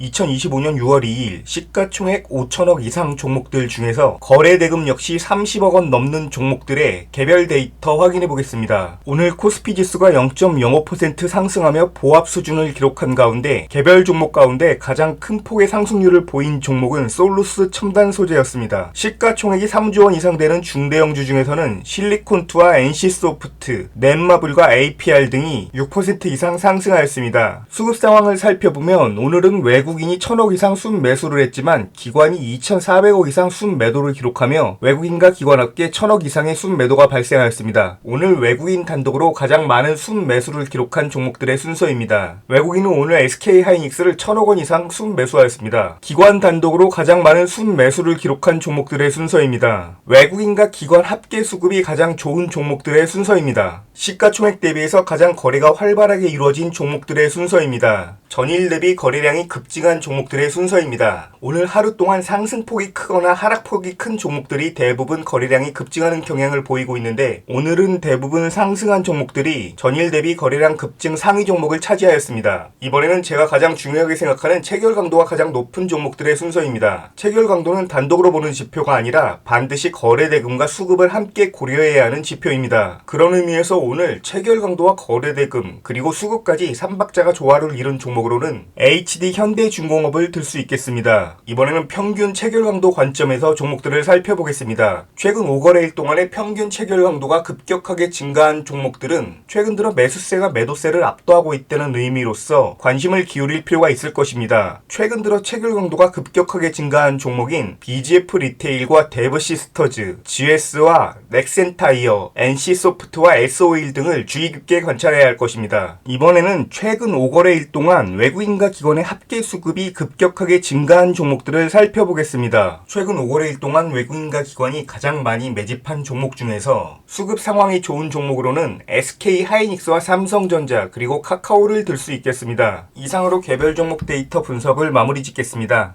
2025년 6월 2일 시가총액 5천억 이상 종목들 중에서 거래 대금 역시 30억 원 넘는 종목들의 개별 데이터 확인해 보겠습니다. 오늘 코스피 지수가 0.05% 상승하며 보합 수준을 기록한 가운데 개별 종목 가운데 가장 큰 폭의 상승률을 보인 종목은 솔루스 첨단 소재였습니다. 시가총액이 3조 원 이상 되는 중대형주 중에서는 실리콘투와 NC소프트, 넷마블과 APR 등이 6% 이상 상승하였습니다. 수급 상황을 살펴보면 오늘은 외 국인이 1000억 이상 순 매수를 했지만 기관이 2400억 이상 순 매도를 기록하며 외국인과 기관 합계 1000억 이상의 순 매도가 발생하였습니다. 오늘 외국인 단독으로 가장 많은 순 매수를 기록한 종목들의 순서입니다. 외국인은 오늘 SK 하이닉스를 1000억 원 이상 순 매수하였습니다. 기관 단독으로 가장 많은 순 매수를 기록한 종목들의 순서입니다. 외국인과 기관 합계 수급이 가장 좋은 종목들의 순서입니다. 시가총액 대비해서 가장 거래가 활발하게 이루어진 종목들의 순서입니다. 전일 대비 거래량이 급증 한 종목들의 순서입니다. 오늘 하루 동안 상승폭이 크거나 하락폭이 큰 종목들이 대부분 거래량이 급증하는 경향을 보이고 있는데 오늘은 대부분 상승한 종목들이 전일 대비 거래량 급증 상위 종목을 차지하였습니다. 이번에는 제가 가장 중요하게 생각하는 체결 강도가 가장 높은 종목들의 순서입니다. 체결 강도는 단독으로 보는 지표가 아니라 반드시 거래 대금과 수급을 함께 고려해야 하는 지표입니다. 그런 의미에서 오늘 체결 강도와 거래 대금 그리고 수급까지 삼박자가 조화를 이룬 종목으로는 HD 현대 중공업을 들 수 있겠습니다. 이번에는 평균 체결 강도 관점에서 종목들을 살펴보겠습니다. 최근 5거래일 동안의 평균 체결 강도가 급격하게 증가한 종목들은 최근 들어 매수세가 매도세를 압도하고 있다는 의미로서 관심을 기울일 필요가 있을 것입니다. 최근 들어 체결 강도가 급격하게 증가한 종목인 BGF 리테일과 데브시스터즈, GS와 넥센타이어, NC소프트와 SO일 등을 주의 깊게 관찰해야 할 것입니다. 이번에는 최근 5거래일 동안 외국인과 기관의 합계 수급이 급격하게 증가한 종목들을 살펴보겠습니다. 최근 5거래일 동안 외국인과 기관이 가장 많이 매집한 종목 중에서 수급 상황이 좋은 종목으로는 SK 하이닉스와 삼성전자 그리고 카카오를 들 수 있겠습니다. 이상으로 개별 종목 데이터 분석을 마무리 짓겠습니다.